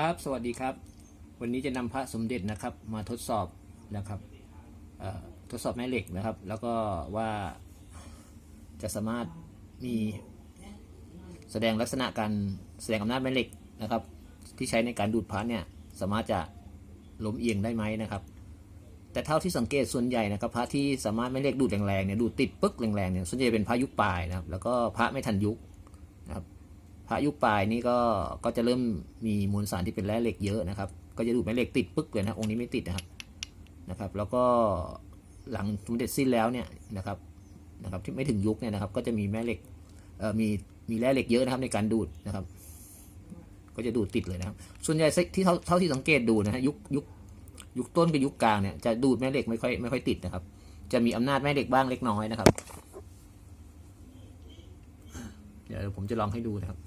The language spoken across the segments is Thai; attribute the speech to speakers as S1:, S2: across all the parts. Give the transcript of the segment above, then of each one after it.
S1: ครับ สวัสดีครับ วันนี้จะนำพระสมเด็จนะครับ มาทดสอบนะครับทดสอบแม่เหล็กนะครับ แล้วก็ว่าจะสามารถมีแสดงลักษณะการแสดงอำนาจแม่เหล็กนะครับ ที่ใช้ในการดูดพระเนี่ยสามารถจะล้มเอียงได้ไหมนะครับ แต่เท่าที่สังเกตส่วนใหญ่นะครับ พระที่สามารถแม่เหล็กดูดแรงๆเนี่ยดูดติดปึ๊กแรงๆเนี่ยส่วนใหญ่เป็นพระยุคปลายนะครับแล้วก็พระไม่ทันยุค พระยุคปลายนี่ก็ก็จะเริ่มมีมวลสารที่เป็นแร่เหล็กเยอะนะครับ ก็จะดูดแม่เหล็กติดปึ๊กเลยนะองค์นี้ไม่ติดนะครับนะครับ แล้วก็หลังสมเด็จสิ้นแล้วเนี่ยนะครับนะครับที่ไม่ถึงยุคเนี่ยนะครับ ก็จะมีแม่เหล็กเอ่อมีมีแร่เหล็กเยอะนะครับในการดูดนะครับ ก็จะดูดติดเลยนะครับ ส่วนใหญ่ที่เท่าเท่าที่สังเกตดูนะฮะยุคยุคยุคต้นกับยุคกลางเนี่ยจะดูดแม่เหล็กไม่ค่อยไม่ค่อยติดนะครับ จะมีอำนาจแม่เหล็กบ้างเล็กน้อยนะครับ เดี๋ยวผมจะลองให้ดูนะครับ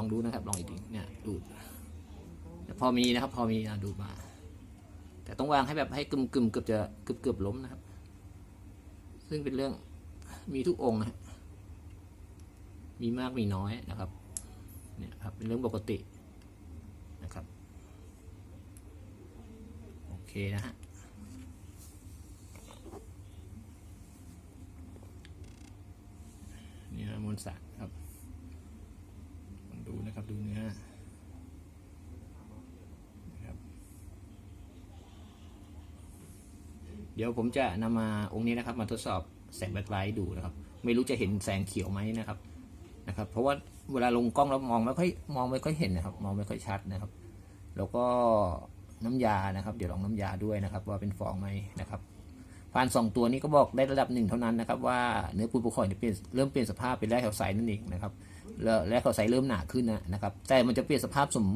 S1: อะเดี๋ยวลองดูนะครับ ลองอีกทีเนี่ยดูดพอมีนะครับ พอมีอะดูมา แต่ต้องวางให้แบบให้กึมกึมๆเกือบจะเกือบเกือบล้มนะครับ ซึ่งเป็นเรื่องมีทุกองค์นะมีมากมีน้อยนะครับ เนี่ยครับเป็นเรื่องปกตินะครับ โอเคนะฮะนี่นะมวลสารครับ ดูนะครับดูเนื้อนะครับ เดี๋ยวผมจะนำมาองค์นี้นะครับ มาทดสอบแสงแบ็คไลท์ดูนะครับ ไม่รู้จะเห็นแสงเขียวไหมนะครับนะครับ เพราะว่าเวลาลงกล้องแล้วมองไม่ค่อยมองไม่ค่อยเห็นนะครับ มองไม่ค่อยชัดนะครับ แล้วก็น้ำยานะครับ เดี๋ยวลองน้ำยาด้วยนะครับ ว่าเป็นฟองไหมนะครับ พานสองตัวนี้ก็บอกได้ระดับหนึ่งเท่านั้นนะครับว่าเนื้อปูนปูข่อยเนี่ยเปลี่ยนเริ่มเปลี่ยนสภาพเป็นแร่แถวใสนั่นเองนะครับแล้วและเขาใสเริ่มหนาขึ้นนะครับแต่มันจะเปลี่ยนสภาพสม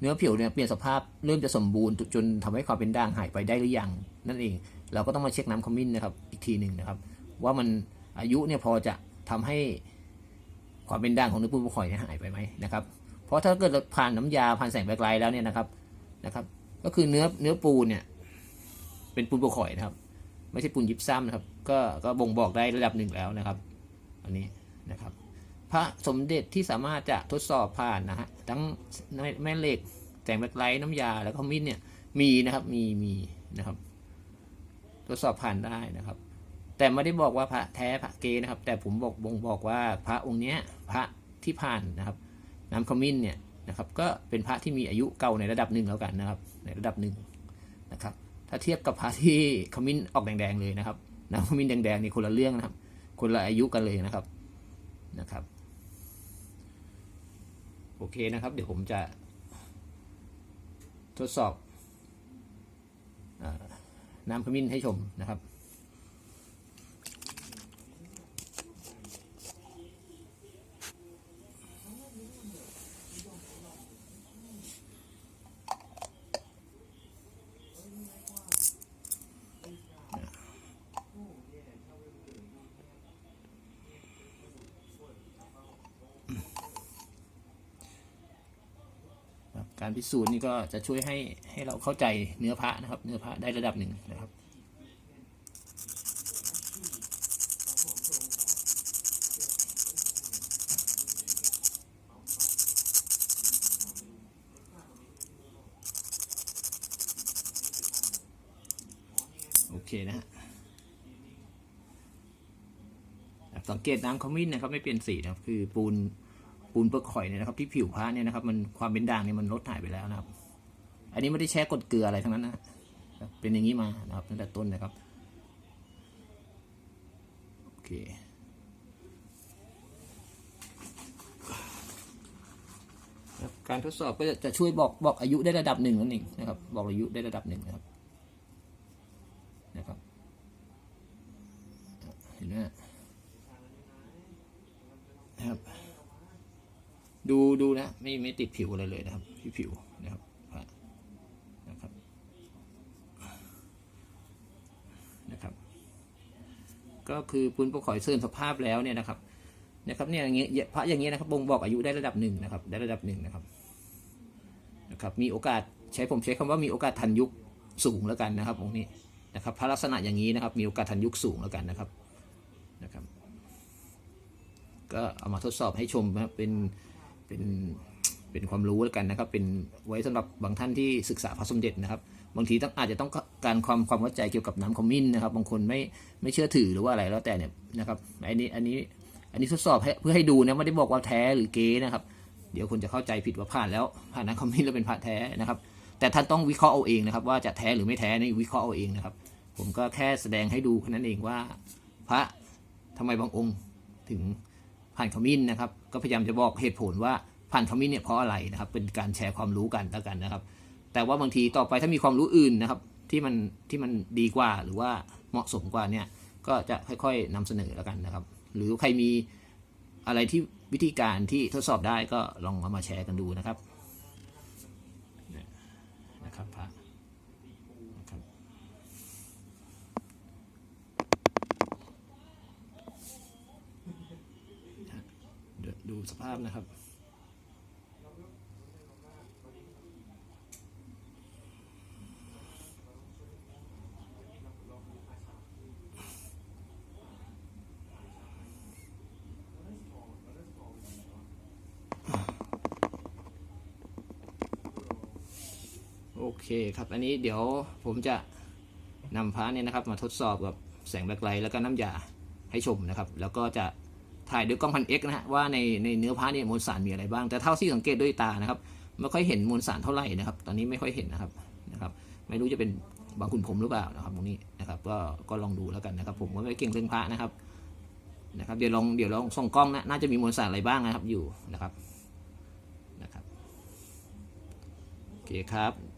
S1: เนื้อผิวเนี่ยเปลี่ยนสภาพเริ่มจะสมบูรณ์จนทำให้ความเป็นด่างหายไปได้หรือยังนั่นเอง เราก็ต้องมาเช็คน้ำขมิ้นนะครับอีกทีหนึ่งนะครับ ว่ามันอายุเนี่ยพอจะทำให้ความเป็นด่างของเนื้อปูนปูข่อยเนี่ยหายไปไหมนะครับเพราะถ้าเกิดผ่านน้ำยาผ่านแสงแบล็คไลแล้วเนี่ยนะครับนะครับ ก็คือเนื้อเนื้อปูนเนี่ยเป็นปูนปูข่อยนะครับ ไม่ใช่ปูนยิบซ้ำนะครับ ก็ก็บ่งบอกได้ระดับหนึ่งแล้วนะครับ อันนี้นะครับ พระสมเด็จที่สามารถจะทดสอบผ่านนะฮะทั้งแม่เหล็กแสงแบล็คไลท์น้ำยาแล้วก็มิ้นเนี่ยมีนะครับมีมีนะครับ ทดสอบผ่านได้นะครับ แต่ไม่ได้บอกว่าพระแท้พระเกนะครับ แต่ผมบอกบ่งบอกว่าพระองค์เนี้ยพระที่ผ่านนะครับ น้ำขมิ้นเนี่ยนะครับ ก็เป็นพระที่มีอายุเก่าในระดับหนึ่งแล้วกันนะครับ ในระดับหนึ่งนะครับ ถ้าเทียบกับพระที่ขมิ้นออกแดงๆเลยนะครับน้ำขมิ้นแดงๆนี่คนละเรื่องนะครับ คนละอายุกันเลยนะครับนะครับ โอเคนะครับ เดี๋ยวผมจะ ทดสอบอน้ำขมิ้นให้ชมนะครับ การพิสูจน์นี่ก็จะช่วยให้ให้เราเข้าใจเนื้อพระนะครับ เนื้อพระได้ระดับหนึ่งนะครับโอเคนะฮะสังเกตน้ำขมิ้นนะครับ ไม่เปลี่ยนสีนะครับ คือปูน ปูนเปลือกหอยเนี่ยนะครับที่ผิวพระเนี่ยนะครับมันความเป็นด่างเนี่ยมันลดหายไปแล้วนะครับ อันนี้ไม่ได้แช่กดเกลืออะไรทั้งนั้นนะเป็นอย่างนี้มานะครับตั้งแต่ต้นนะครับโอเคการทดสอบก็จะช่วยบอกบอกอายุได้ระดับหนึ่งนั่นเองนะครับ บอกอายุได้ระดับหนึ่งนะครับเห็นไหมฮะนะครับ ดูดูนะไม่ไม่ติดผิวอะไรเลยนะครับที่ผิวนะครับพระนะครับ นะครับ ก็คือปูนปลาข่อยเสื่อมสภาพแล้วเนี่ยนะครับนะครับเนี่ยอย่างเงี้ยพระอย่างเงี้ยนะครับบ่งบอกอายุได้ระดับหนึ่งนะครับได้ระดับหนึ่งนะครับนะครับมีโอกาสใช้ผมใช้คำว่ามีโอกาสทันยุคสูงแล้วกันนะครับองค์นี้นะครับพระลักษณะอย่างนี้นะครับ มีโอกาสทันยุคสูงแล้วกันนะครับนะครับ ก็เอามาทดสอบให้ชมนะครับเป็น เป็นเป็นความรู้แล้วกันนะครับ เป็นไว้สำหรับบางท่านที่ศึกษาพระสมเด็จนะครับ บางทีต้องอาจจะต้องการความความเข้าใจเกี่ยวกับน้ำขมิ้นนะครับ บางคนไม่ไม่เชื่อถือหรือว่าอะไรแล้วแต่เนี่ยนะครับอันนี้อันนี้อันนี้ทดสอบเพื่อให้ดูนะไม่ได้บอกว่าแท้หรือเก๊นะครับ เดี๋ยวคนจะเข้าใจผิดว่าผ่านแล้วผ่านน้ำขมิ้นแล้วเป็นพระแท้นะครับ แต่ท่านต้องวิเคราะห์เอาเองนะครับ ว่าจะแท้หรือไม่แท้นี่วิเคราะห์เอาเองนะครับ ผมก็แค่แสดงให้ดูแค่นั้นเองว่า พระทำไมบางองค์ถึง ผ่านขมิ้นนะครับ ก็พยายามจะบอกเหตุผลว่าผ่านขมิ้นเนี่ยเพราะอะไรนะครับ เป็นการแชร์ความรู้กันแล้วกันนะครับ แต่ว่าบางทีต่อไปถ้ามีความรู้อื่นนะครับ ที่มันที่มันดีกว่าหรือว่าเหมาะสมกว่าเนี่ยก็จะค่อยๆนำเสนอแล้วกันนะครับ หรือใครมีอะไรที่วิธีการที่ทดสอบได้ก็ลองเอามาแชร์กันดูนะครับเนี่ยนะครับพระนะครับเดูสภาพนะครับ โอเคครับ อันนี้เดี๋ยวผมจะนำพระเนี่ยนะครับ มาทดสอบกับแสงแบล็คไลท์แล้วก็น้ำยาให้ชมนะครับ แล้วก็จะ ถ่ายด้วยกล้องพันเอ็กนะฮะว่าในในเนื้อพระเนี่ยมวลสารมีอะไรบ้าง แต่เท่าที่สังเกตด้วยตานะครับไม่ค่อยเห็นมวลสารเท่าไหร่นะครับ ตอนนี้ไม่ค่อยเห็นนะครับนะครับ ไม่รู้จะเป็นบางคุณผมหรือเปล่านะครับตรงนี้นะครับ ก็ก็ลองดูแล้วกันนะครับ ผมก็ไม่เก่งเรื่องพระนะครับนะครับ เดี๋ยวลองเดี๋ยวลองส่องกล้องนะน่าจะมีมวลสารอะไรบ้างนะครับอยู่นะครับนะครับโอเคครับ